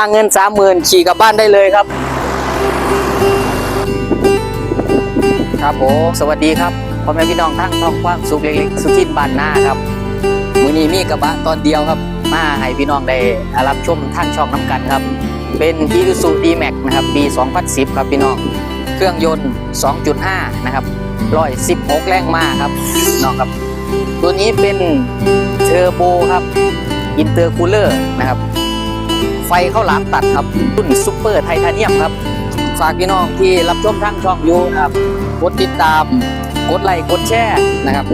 างเงินสามหมื่นขี่กลับบ้านได้เลยครับ ครับผมสวัสดีครับพ่อแม่พี่น้องทั้งท้องกว้างสุขเล็กๆสุขินบ้านหน้าครับมือนี้มีกระบะตอนเดียวครับมาให้พี่น้องได้รับชมทางช่องน้ำกันครับ เป็น i s u z u D-Max นะครับปี 2010 ครับพี่น้องเครื่องยนต์ 2.5 นะครับ116แรงม้าครับน้องครับ ตัวนี้เป็นเทอร์โบครับอินเตอร์คูลเลอร์นะครับ ไฟเข้าหลามตัดครับรุ่นซูเปอร์ไทเทเนียมครับฝากพี่น้องที่รับชมทางช่องอยู่นะครับกดติดตาม กดไลค์กดแชร์นะครับ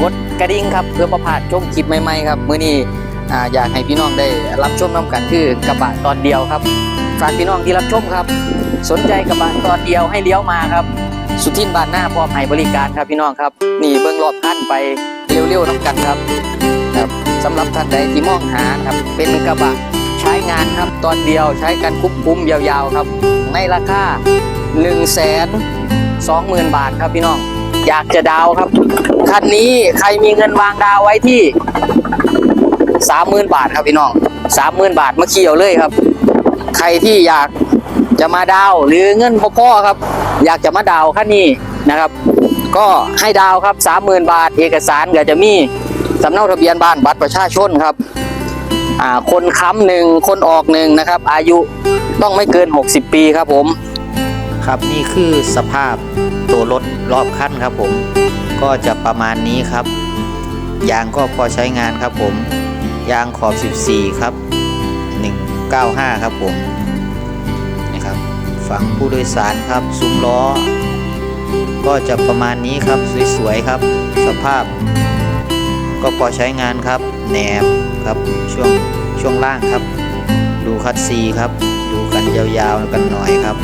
กดกระดิ่งครับเพื่อประพาดชมคลิปใหม่ๆครับมื้อนี้อยากให้พี่น้องได้รับชมน้ำกันคือกระบะตอนเดียวครับฝากพี่น้องที่รับชมครับ สนใจกระบะตอนเดียวให้เลี้ยวมาครับ สุทินบานหน้าพร้อมให้บริการครับพี่น้องครับนี่เบิ้งรอบคันไปเร็วๆน้ำกันครับครับสำหรับท่านใดที่มองหาครับเป็นกระบะ ใช้งานครับตอนเดียวใช้กันคุ้มๆยาวๆครับ ในราคา1นึ่งแสนสองหมื่นบาทครับพี่น้อง อยากจะดาวครับ คันนี้ใครมีเงินวางดาวไว้ที่สามหมื่นบาทครับพี่น้องสามหมื่นบาทมาเขี่ยวเลยครับ ใครที่อยากจะมาดาวหรือเงินพ่อๆครับ อยากจะมาดาวคันนี้นะครับ ก็ให้ดาวครับสามหมื่นบาท เอกสารก็จะมีสำเนาทะเบียนบ้านบัตรประชาชนครับ คนค้ำหนึ่งคนออกหนึ่งนะครับ อายุต้องไม่เกิน 60 ปีครับผม ครับนี่คือสภาพตัวรถรอบคันครับผม ก็จะประมาณนี้ครับ ยางก็พอใช้งานครับผม ยางขอบ 14 ครับ 195 ครับผมนะครับฝั่งผู้โดยสารครับซุ้มล้อ ก็จะประมาณนี้ครับสวยๆครับ สภาพ ก็พอใช้งานครับ แหนบครับช่วงช่วงล่างครับ ดูคัดซีครับ ดูกันยาวๆกันหน่อยครับ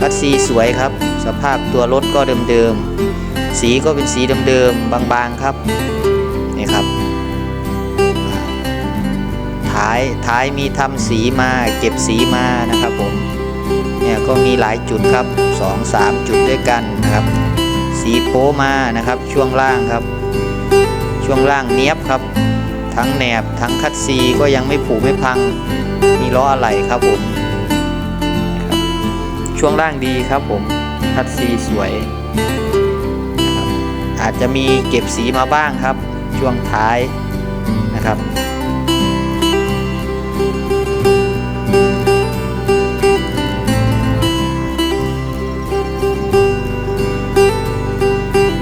คัดซีสวยครับ สภาพตัวรถก็เดิมๆสีก็เป็นสีเดิมๆบางๆครับนี่ครับท้ายท้ายมีทำสีมาเก็บสีมานะครับผมเนี่ยก็มีหลายจุดครับ 2 3 จุดด้วยกันนะครับ สีโป้มานะครับช่วงล่างครับ ช่วงล่างเนี้ยบครับ ทั้งแหนบทั้งคัดซีก็ยังไม่ผุไม่พัง มีล้ออะไหล่ครับผม ช่วงล่างดีครับผมทัดซีสวย อาจจะมีเก็บสีมาบ้างครับ ช่วงท้ายนะครับ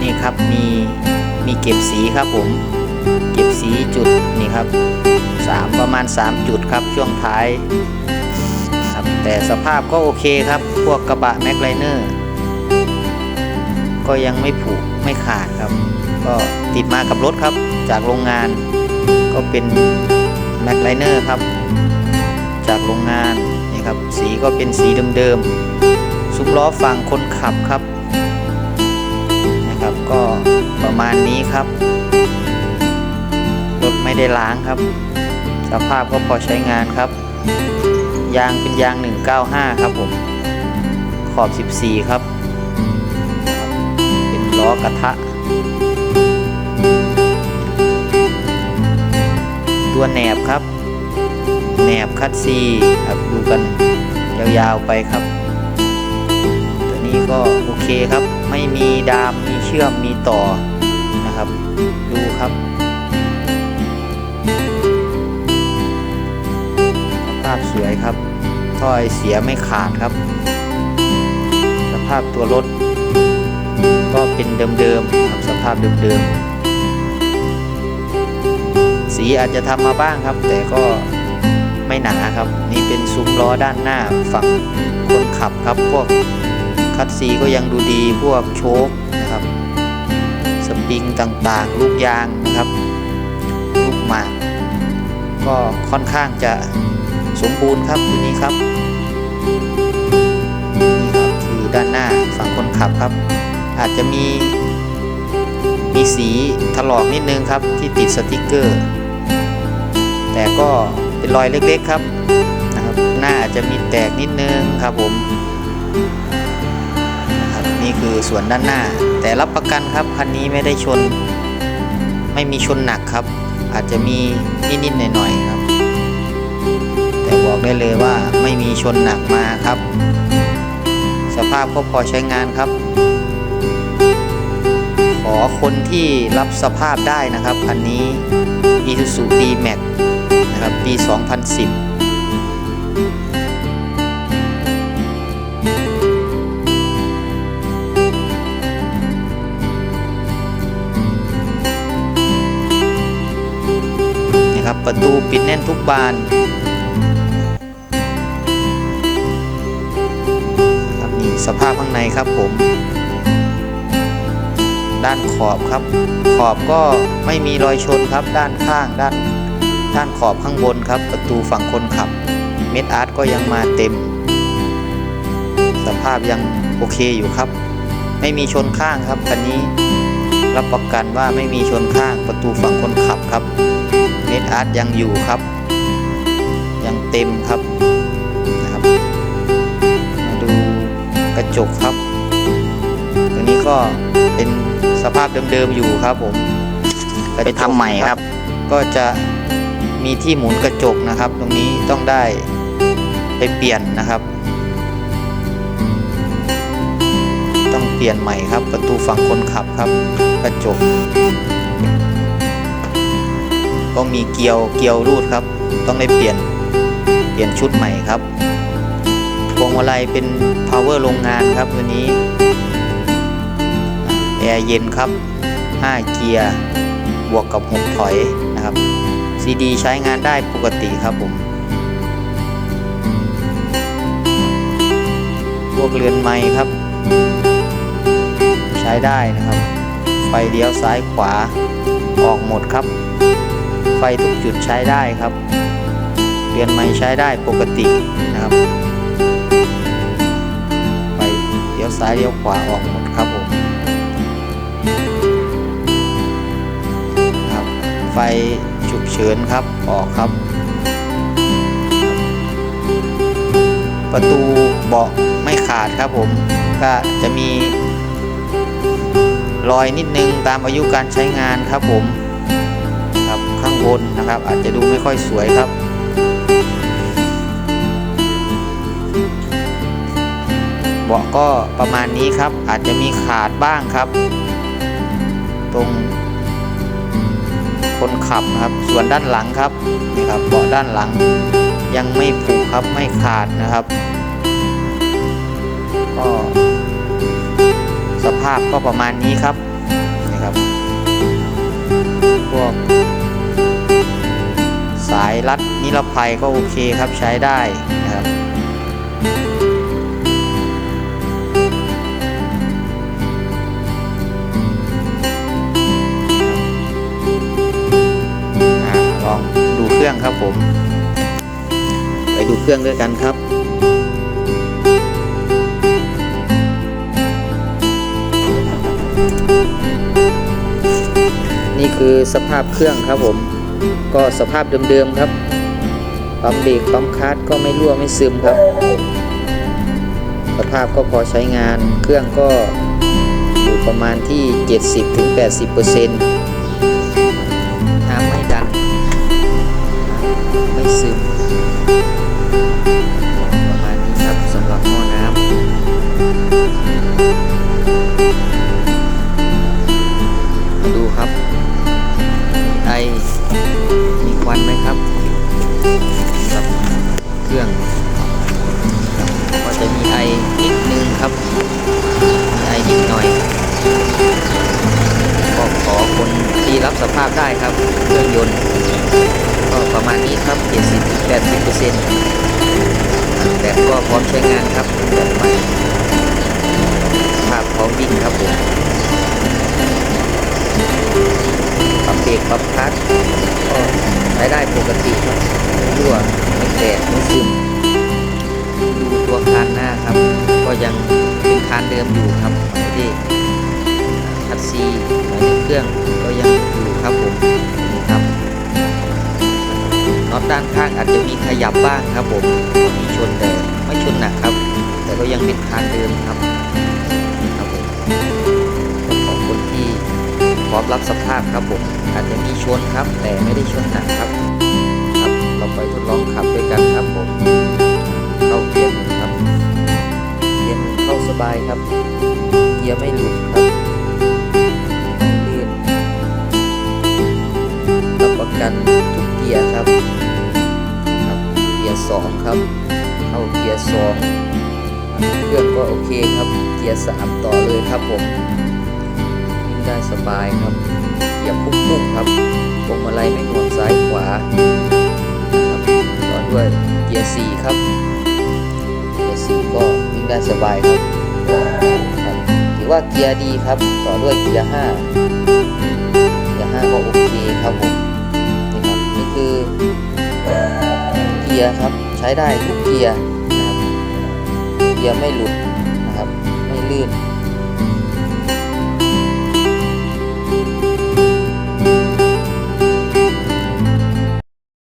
นี่ครับมีมีเก็บสีครับผม สีจุดนี่ครับสามประมาณ 3 จุดครับช่วงท้ายครับแต่สภาพก็โอเคครับ พวกกระบะแม็กไลเนอร์ก็ยังไม่ผุไม่ขาดครับ ก็ติดมากับรถครับจากโรงงาน ก็เป็นแม็กไลเนอร์ครับ จากโรงงานนี่ครับสีก็เป็นสีเดิมๆ ซุ้มล้อฝั่งคนขับครับนะครับก็ประมาณนี้ครับ ไม่ได้ล้างครับ สภาพก็พอใช้งานครับ ยางเป็นยาง 195 ครับผมขอบ 14 ครับ เป็นล้อกระทะตัวแหนบครับ แหนบคัดซีครับดูกันยาวๆไปครับ ตัวนี้ก็โอเคครับ ไม่มีดาม มีเชื่อม มีต่อนะครับ ดู พสวยครับถ้อยเสียไม่ขาดครับ สภาพตัวรถ ก็เป็นเดิมๆครับสภาพเดิมๆสีอาจจะทำมาบ้างครับ แต่ก็ไม่หนาครับ นี่เป็นซุ้มล้อด้านหน้าฝั่งคนขับครับพวกคัดซีก็ยังดูดีพวกโชคนะครับสปริงต่างๆ ลูกยางนะครับ ลูกหมากก็ค่อนข้างจะ สมบูรณ์ครับตัวนี้ครับนี่ครับคือด้านหน้าฝั่งคนขับครับ อาจจะมีมีสีถลอกนิดนึงครับที่ติดสติกเกอร์ แต่ก็เป็นรอยเล็กๆครับนะครับ หน้าอาจจะมีแตกนิดนึงครับผมนะครับนี่คือส่วนด้านหน้า แต่รับประกันครับคันนี้ไม่ได้ชน ไม่มีชนหนักครับ อาจจะมีนิดๆหน่อยๆครับ บอกได้เลยว่าไม่มีชนหนักมาครับ สภาพก็พอใช้งานครับ ขอคนที่รับสภาพได้นะครับคันนี้ Isuzu D-Max นะครับปี 2010นะครับประตูปิดแน่นทุกบาน สภาพข้างในครับผม ด้านขอบครับ ขอบก็ไม่มีรอยชนครับ ด้านข้างด้าน ด้านขอบข้างบนครับ ประตูฝั่งคนขับ เม็ดอาร์ตก็ยังมาเต็ม สภาพยังโอเคอยู่ครับ ไม่มีชนข้างครับคันนี้รับประกันว่าไม่มีชนข้างประตูฝั่งคนขับครับ เม็ดอาร์ตยังอยู่ครับ ยังเต็มครับ ระจกครับ ตัวนี้ก็เป็นสภาพเดิมๆอยู่ครับผมไปทำใหม่ครับ ก็จะมีที่หมุนกระจกนะครับ ตรงนี้ต้องได้ไปเปลี่ยนนะครับ ต้องเปลี่ยนใหม่ครับ ประตูฝั่งคนขับครับ กระจก ก็มีเกลียวเกลียวรูดครับ ต้องได้เปลี่ยนเปลี่ยนชุดใหม่ครับ พวงมาลัยเป็น power โรงงานครับตัวนี้แอร์เย็นครับ 5 เกียร์ บวกกับ 6 ถอยนะครับ CD ใช้งานได้ปกติครับผมพวกเรือนไม้ครับ ใช้ได้นะครับ ไฟเลี้ยวซ้ายขวาออกหมดครับ ไฟทุกจุดใช้ได้ครับ เรือนไม้ใช้ได้ปกตินะครับ ลี้ยวซ้ายเลี้ยวขวาออกหมดครับผมครับไฟฉุกเฉินครับออกครับ ประตูเบาะไม่ขาดครับผมก็จะมีรอยนิดนึงตามอายุการใช้งานครับผมครับข้างบนนะครับ อาจจะดูไม่ค่อยสวยครับาะก็ประมาณนี้ครับ อาจจะมีขาดบ้างครับ ตรงคนขับครับ ส่วนด้านหลังครับนี่ครับเบาะด้านหลัง ยังไม่ผุครับไม่ขาดนะครับก็สภาพก็ประมาณนี้ครับนี่ครับพวกสายรัดนิรภัยก็โอเคครับใช้ได้นะครับ รื่องครับผม ไปดูเครื่องด้วยกันครับนี่คือสภาพเครื่องครับผม ก็สภาพเดิมๆครับปั๊มเบรกปั๊มคลัตช์ก็ไม่รั่วไม่ซึมครับ สภาพก็พอใช้งาน เครื่องก็อยู่ประมาณที่ 70-80%น้ำ ไแบตก็พร้อมใช้งานครับแบตใหม่ภาพพร้อมวิ่งครับผมปรับเบรกปรับคลัตช์ก็ใช้ได้ปกติครับไม่รั่วไม่แตกไม่ซึมดูตัวคานหน้าครับ ก็ยังเป็นคานเดิมอยู่ครับไม่ได้คัดซีหมายถึงเครื่องก็ยังอยู่ครับผม ด้านข้างอาจจะมีขยับบ้างครับผมมีชนแต่ไม่ชนหนักครับ แต่ก็ยังเป็นคานเดิมครับครับผมขอบคนที่พร้อมรับสภาพครับผมอาจจะมีชนครับ แต่ไม่ได้ชนหนักครับครับ เราไปทดลองขับด้วยกันครับผมเข้าเกียร์หนึ่งครับเกียร์หนึ่งเข้าสบายครับ เกียร์ไม่หลุดครับลื่นรับประกันทุกเกียร์ครับ สองครับ เข้าเกียร์สองเครื่องก็โอเคครับ เกียร์สามต่อเลยครับผมวิ่งได้สบายครับเกียร์พุ่งๆครับพวงมาลัยไม่หน่วงซ้ายขวานะครับต่อด้วยเกียร์สี่ครับเกียร์สี่ก็วิ่งได้สบายครับครับถือว่าเกียร์ดีครับ ต่อด้วยเกียร์ห้าเกียร์ห้าก็โอเคครับผมนี่ครับนี่คือ กียร์ครับ ใช้ได้ทุกเกียร์นะครับเกียร์ไม่หลุดนะครับ ไม่ลื่น